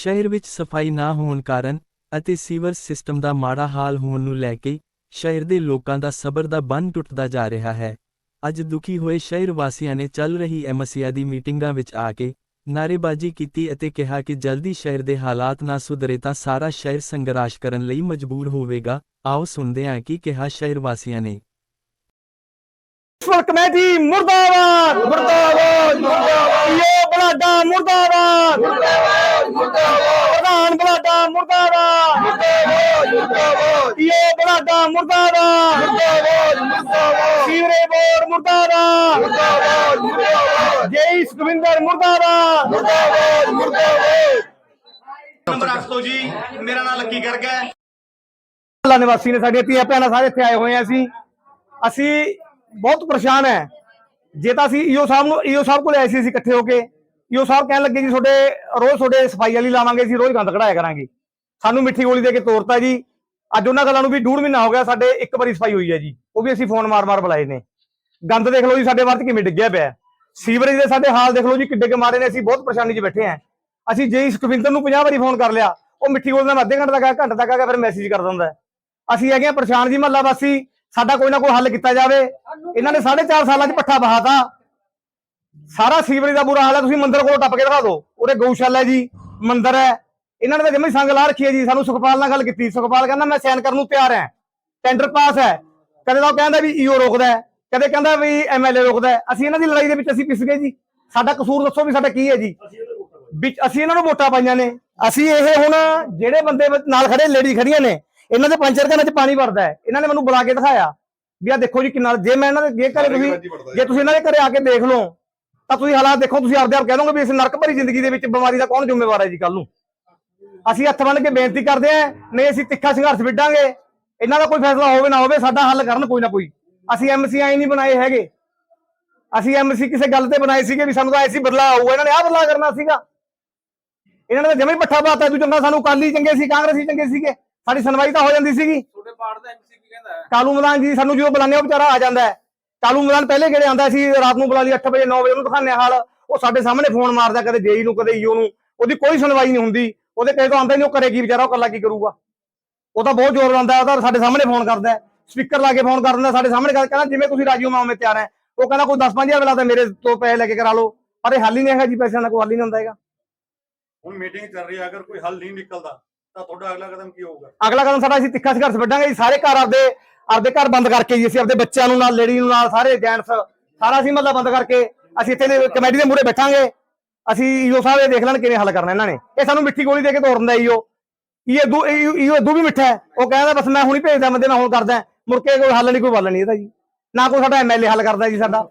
ਸ਼ਹਿਰ ਵਿੱਚ ਸਫ਼ਾਈ ਨਾ ਹੋਣ ਕਾਰਨ ਅਤੇ ਸੀਵਰ ਸਿਸਟਮ ਦਾ ਮਾੜਾ ਹਾਲ ਹੋਣ ਨੂੰ ਲੈ ਕੇ ਸ਼ਹਿਰ ਦੇ ਲੋਕਾਂ ਦਾ ਸਬਰ ਦਾ ਬੰਨ ਟੁੱਟਦਾ ਜਾ ਰਿਹਾ ਹੈ। ਅੱਜ ਦੁਖੀ ਹੋਏ ਸ਼ਹਿਰ ਵਾਸੀਆਂ ਨੇ ਚੱਲ ਰਹੀ ਐਮਸੀਆ ਦੀ ਮੀਟਿੰਗਾਂ ਵਿੱਚ ਆ ਕੇ ਨਾਅਰੇਬਾਜ਼ੀ ਕੀਤੀ ਅਤੇ ਕਿਹਾ ਕਿ ਜਲਦੀ ਸ਼ਹਿਰ ਦੇ ਹਾਲਾਤ ਨਾ ਸੁਧਰੇ ਤਾਂ ਸਾਰਾ ਸ਼ਹਿਰ ਸੰਘਰਸ਼ ਕਰਨ ਲਈ ਮਜਬੂਰ ਹੋਵੇਗਾ। ਆਓ ਸੁਣਦੇ ਹਾਂ ਕੀ ਕਿਹਾ ਸ਼ਹਿਰ ਵਾਸੀਆਂ ਨੇ। ਕਮੇਟੀ ਮੁਰਦਾਬਾਦ ਮੁਰਦਾਬਾਦ ਮੁਰਦਾਬਾਦ। ਇਹ ਬਲਾਡਾ ਮੁਰਦਾਬਾਦ ਮੁਰਦਾਬਾਦ। ਬਲਾਡਾ ਮੁਰਦਾਬਾਦ ਮੁਰਦਾਬਾਦ। ਮੁਰਦਾਬਾਦ ਇਹ ਬਲਾਡਾ ਮੁਰਦਾਬਾਦ ਮੁਰਦਾਬਾਦ ਮੁਰਦਾਬਾਦ। ਸੀਵਰੇ ਬੋਰਡ ਮੁਰਦਾਬਾਦ ਮੁਰਦਾਬਾਦ ਮੁਰਦਾਬਾਦ। ਜੈ ਸੁਖਵਿੰਦਰ ਮੁਰਦਾਬਾਦ ਮੁਰਦਾਬਾਦ ਮੁਰਦਾਬਾਦ। ਨੰਬਰ 8 ਤੋਂ ਜੀ। ਮੇਰਾ ਨਾਮ ਲੱਕੀ ਗਰਗ ਹੈ। ਅੱਲਾ ਨਿਵਾਸੀ ਨੇ ਸਾਡੀਆਂ ਧੀਆਂ ਭੈਣਾਂ ਸਾਰੇ ਇੱਥੇ ਆਏ ਹੋਏ ਆ ਅਸੀਂ। ਅਸੀਂ ਬਹੁਤ ਪਰੇਸ਼ਾਨ ਹੈ। ਜੇ ਤਾਂ ਅਸੀਂ ਈਓ ਸਾਹਿਬ ਨੂੰ ਈਓ ਸਾਹਿਬ ਕੋਲ ਆਏ ਸੀ ਅਸੀਂ ਇਕੱਠੇ ਹੋ ਕੇ। ਈਓ ਸਾਹਿਬ ਕਹਿਣ ਲੱਗੇ ਜੀ ਤੁਹਾਡੇ ਰੋਜ਼ ਤੁਹਾਡੇ ਸਫ਼ਾਈ ਵਾਲੀ ਲਾਵਾਂਗੇ ਅਸੀਂ ਰੋਜ਼ ਗੰਦ ਕਢਾਇਆ ਕਰਾਂਗੇ। ਸਾਨੂੰ ਮਿੱਠੀ ਗੋਲੀ ਦੇ ਕੇ ਤੋਰਤਾ ਜੀ। ਅੱਜ ਉਹਨਾਂ ਗੱਲਾਂ ਨੂੰ ਵੀ ਡੂਢ ਮਹੀਨਾ ਹੋ ਗਿਆ ਸਾਡੇ ਇੱਕ ਵਾਰੀ ਸਫ਼ਾਈ ਹੋਈ ਹੈ ਜੀ। ਉਹ ਵੀ ਅਸੀਂ ਫੋਨ ਮਾਰ-ਮਾਰ ਬੁਲਾਏ ਨੇ। ਗੰਦ ਦੇਖ ਲਓ ਜੀ ਸਾਡੇ ਵਰਤ ਕਿਵੇਂ ਡਿੱਗਿਆ ਪਿਆ। ਸੀਵਰੇਜ ਦੇ ਸਾਡੇ ਹਾਲ ਦੇਖ ਲਓ ਜੀ ਕਿੱਡੇ ਕੇ ਮਾਰੇ ਨੇ। ਅਸੀਂ ਬਹੁਤ ਪਰੇਸ਼ਾਨੀ 'ਚ ਬੈਠੇ ਆਂ ਅਸੀਂ ਜੇ ਸੁਖਵਿੰਦਰ ਨੂੰ 50 ਵਾਰੀ ਫੋਨ ਕਰ ਲਿਆ ਉਹ ਮਿੱਠੀ ਗੋਲੀ ਨਾਲ ਅੱਧੇ ਘੰਟੇ ਤੱਕ ਘੰਟੇ ਤੱਕ ਆ ਕੇ ਫਿਰ ਮੈਸੇਜ ਕਰ ਦਿੰਦਾ। ਅਸੀਂ ਹੈਗੇ ਪਰੇਸ਼ਾਨ ਜੀ ਮਹੱਲਾ ਵਾਸੀ। ਸਾਡਾ ਕੋਈ ਨਾ ਕੋਈ ਹੱਲ ਕੀਤਾ ਜਾਵੇ। ਇਹਨਾਂ ਨੇ 4.5 ਸਾਲਾਂ 'ਚ ਪੱਠਾ ਬਹਾਤਾ। ਸਾਰਾ ਸੀਵਰੇਜ ਦਾ ਬੁਰਾ ਹਾਲ ਹੈ ਤੁਸੀਂ ਮੰਦਿਰ ਕੋਲ ਟੱਪ ਕੇ ਦਿਖਾ ਦਿਓ। ਉਹਦੇ ਗਊਸ਼ਾਲਾ ਜੀ ਮੰਦਿਰ ਹੈ। ਇਹਨਾਂ ਨੇ ਤਾਂ ਜਮੀ ਸੰਗ ਲਾ ਰੱਖੀ ਹੈ ਜੀ ਸਾਨੂੰ ਸੁਖਪਾਲ ਨਾਲ ਗੱਲ ਕੀਤੀ। ਸੁਖਪਾਲ ਕਹਿੰਦਾ ਮੈਂ ਸਾਈਨ ਕਰਨ ਨੂੰ ਤਿਆਰ ਹਾਂ। ਟੈਂਡਰ ਪਾਸ ਹੈ। ਕਦੇ ਤਾਂ ਕਹਿੰਦਾ ਵੀ ਈਓ ਰੋਕਦਾ ਹੈ ਕਦੇ ਕਹਿੰਦਾ ਵੀ ਐਮਐਲਏ ਰੋਕਦਾ ਹੈ। ਅਸੀਂ ਇਹਨਾਂ ਦੀ ਲੜਾਈ ਦੇ ਵਿੱਚ ਅਸੀਂ ਪਿਸ ਗਏ ਜੀ। ਸਾਡਾ ਕਸੂਰ ਦੱਸੋ ਵੀ ਸਾਡਾ ਕੀ ਹੈ ਜੀ। ਵਿੱਚ ਅਸੀਂ ਇਹਨਾਂ ਨੂੰ ਵੋਟਾਂ ਪਾਈਆਂ ਨੇ। ਅਸੀਂ ਇਹ ਹੁਣ ਜਿਹੜੇ ਬੰਦੇ ਨਾਲ ਖੜੇ ਲੇਡੀ ਖੜੀਆਂ ਨੇ ਇਹਨਾਂ ਦੇ ਪੰਜ ਚਾਰ ਘਰਾਂ 'ਚ ਪਾਣੀ ਵਰਦਾ ਹੈ। ਇਹਨਾਂ ਨੇ ਮੈਨੂੰ ਬੁਲਾ ਕੇ ਦਿਖਾਇਆ ਵੀ ਆ ਦੇਖੋ ਜੀ ਕਿੰਨਾ ਜੇ ਮੈਂ ਇਹਨਾਂ ਦੇ ਜੇ ਘਰੇ ਤੁਸੀਂ ਜੇ। ਤੁਸੀਂ ਇਹਨਾਂ ਦੇ ਘਰੇ ਆ ਕੇ ਦੇਖ ਲਓ ਤਾਂ ਤੁਸੀਂ ਹਾਲਾਤ ਦੇਖੋ ਤੁਸੀਂ ਆਪਦੇ ਆਪ ਕਹਿ ਦੋਗੇ ਵੀ ਇਸ ਨਰਕ ਭਰੀ ਜ਼ਿੰਦਗੀ ਦੇ ਵਿੱਚ ਬਿਮਾਰੀ ਦਾ ਕੌਣ ਜ਼ਿੰਮੇਵਾਰ ਹੈ ਜੀ ਕੱਲ ਨੂੰ? ਅਸੀਂ ਹੱਥ ਬੰਨ ਕੇ ਬੇਨਤੀ ਕਰਦੇ ਆਂ ਨਹੀਂ ਅਸੀਂ ਤਿੱਖਾ ਸੰਘਰਸ਼ ਵਿੱਢਾਂਗੇ। ਇਹਨਾਂ ਦਾ ਕੋਈ ਫੈਸਲਾ ਹੋਵੇ ਨਾ ਹੋਵੇ ਸਾਡਾ ਹੱਲ ਕਰਨ ਕੋਈ ਨਾ ਕੋਈ। ਅਸੀਂ ਐਮਸੀ ਆਈ ਨਹੀਂ ਬਣਾਏ ਹੈਗੇ। ਅਸੀਂ ਐਮਸੀ ਕਿਸੇ ਗੱਲ ਤੇ ਬਣਾਏ ਸੀਗੇ ਵੀ ਸਾਨੂੰ ਤਾਂ ਐਸੀ ਬਦਲਾ ਆਊਗਾ। ਇਹਨਾਂ ਨੇ ਆਹ ਬਦਲਾ ਕਰਨਾ ਸੀਗਾ। ਇਹਨਾਂ ਨੇ ਜਮੇ ਪੱਠਾ ਬਾਤਾ ਤੂੰ ਚੰਗਾ ਸਾਨੂੰ ਕਾਲੀ ਚੰਗੇ ਸੀ ਕਾਂਗਰਸੀ ਚੰਗੇ ਸੀਗੇ। ਸਾਡੀ ਸੁਣਵਾਈ ਤਾਂ ਹੋ ਜਾਂਦੀ ਸੀਗੀ। ਤੁਹਾਡੇ ਪਾਰਟ ਦਾ ਐਮਸੀ ਕੀ ਕਹਿੰਦਾ ਹੈ? ਕਾਲੂ ਮਦਾਨ ਜੀ ਸਾਨੂੰ ਜਦੋਂ ਬੁਲਾਉਂਦੇ ਉਹ ਵਿਚਾਰਾ ਆ ਜਾਂਦਾ ਹੈ। ਕਾਲੂ ਮਦਾਨ ਪਹਿਲੇ ਕਿਹੜੇ ਆਂਦਾ ਸੀ? ਰਾਤ ਨੂੰ ਬੁਲਾ ਲਈ 8 ਵਜੇ 9 ਵਜੇ, ਉਹਨੂੰ ਦਿਖਾਉਂਦੇ ਹਾਲ। ਉਹ ਸਾਡੇ ਸਾਹਮਣੇ ਫੋਨ ਮਾਰਦਾ ਕਦੇ ਜੇਈ ਨੂੰ, ਕਦੇ ਈਓ ਨੂੰ। ਉਹਦੀ ਕੋਈ ਸੁਣਵਾਈ ਨਹੀਂ ਹੁੰਦੀ। ਉਹਦੇ ਕਹੇ ਤੋਂ ਆਂਦਾ ਨਹੀਂ, ਉਹ ਕਰੇ ਕੀ ਵਿਚਾਰਾ, ਉਹ ਕੱਲਾ ਕੀ ਕਰੂਗਾ? ਉਹ ਤਾਂ ਬਹੁਤ ਜ਼ੋਰ ਲਾਉਂਦਾ, ਉਹ ਤਾਂ ਸਾਡੇ ਸਾਹਮਣੇ ਫੋਨ ਕਰਦਾ। ਸਪੀਕਰ ਲਾ ਕੇ ਫੋਨ ਕਰ ਦਿੰਦਾ, ਸਾਡੇ ਸਾਹਮਣੇ ਕਹਿੰਦਾ, ਜਿਵੇਂ ਤੁਸੀਂ ਰਾਜੀ ਹੋ ਮੈਂ ਉਵੇਂ ਤਿਆਰ ਹੈ। ਉਹ ਕਹਿੰਦਾ, ਕੋਈ 10 5000 ਵਾਲਾ ਤਾਂ ਮੇਰੇ ਤੋਂ ਪੈਸੇ ਲੈ ਕੇ ਕਰਾ ਲਓ। ਪਰ ਇਹ ਹੱਲ ਹੀ ਨਹੀਂ ਹੈਗਾ ਜੀ, ਪੈਸਿਆਂ ਦਾ ਕੋਈ ਹੱਲ ਹੀ ਨਹੀਂ ਹੁੰਦਾ ਹੈਗਾ। ਹੁਣ ਮੀਟਿੰਗ ਚੱਲ ਰਹੀ ਹੈ, ਅਗਰ ਕੋਈ ਹੱਲ ਨਹੀਂ ਨਿਕਲਦਾ ਤਾਂ ਤੁਹਾਡਾ ਅਗਲਾ ਕਦਮ ਕੀ ਹੋਊਗਾ? ਅਗਲਾ ਕਦਮ ਸਾਡਾ ਅਸੀਂ ਤਿੱਖਾ ਸੰਘਰਸ਼ ਵੱਢਾਂਗੇ ਜੀ। ਸਾਰੇ ਘਰ ਆਪਦੇ ਆਪਦੇ ਘਰ ਬੰਦ ਕਰਕੇ ਜੀ। ਅਸੀਂ ਆਪਦੇ ਬੱਚਿਆਂ ਨੂੰ ਨਾਲ, ਲੇਡੀ ਨੂੰ ਨਾਲ, ਸਾਰੇ ਜੈਂਟਸ ਸਾਰਾ ਅਸੀਂ ਮਹੱਲਾ ਬੰਦ ਕਰਕੇ ਅਸੀਂ ਇੱਥੇ ਦੇ ਕਮੇਟੀ ਦੇ ਮੂਹਰੇ ਬੈਠਾਂਗੇ। ਅਸੀਂ ਈਓ ਸਾਹਿਬ ਇਹ ਦੇਖ ਲੈਣ ਕਿਵੇਂ ਹੱਲ ਕਰਨਾ ਇਹਨਾਂ ਨੇ। ਇਹ ਸਾਨੂੰ ਮਿੱਠੀ ਗੋਲੀ ਦੇ ਕੇ ਤੋੜ ਦਿੰਦਾ ਈਓ। ਇਹ ਦੂ ਈਓ ਦੂ ਵੀ ਮਿੱਠਾ ਹੈ। ਉਹ ਕਹਿੰਦਾ ਬਸ ਮੈਂ ਹੁਣੀ ਭੇਜਦਾ ਬੰਦੇ, ਮੈਂ ਹੁਣ ਕਰਦਾ। ਮੁੜ ਕੇ ਕੋਈ ਹੱਲ ਨਹੀਂ, ਕੋਈ ਵੱਲ ਨਹੀਂ ਇਹਦਾ ਜੀ। ਨਾ ਕੋਈ ਸਾਡਾ ਐਮਐਲਏ ਹੱਲ ਕਰਦਾ ਜੀ ਸਾਡਾ।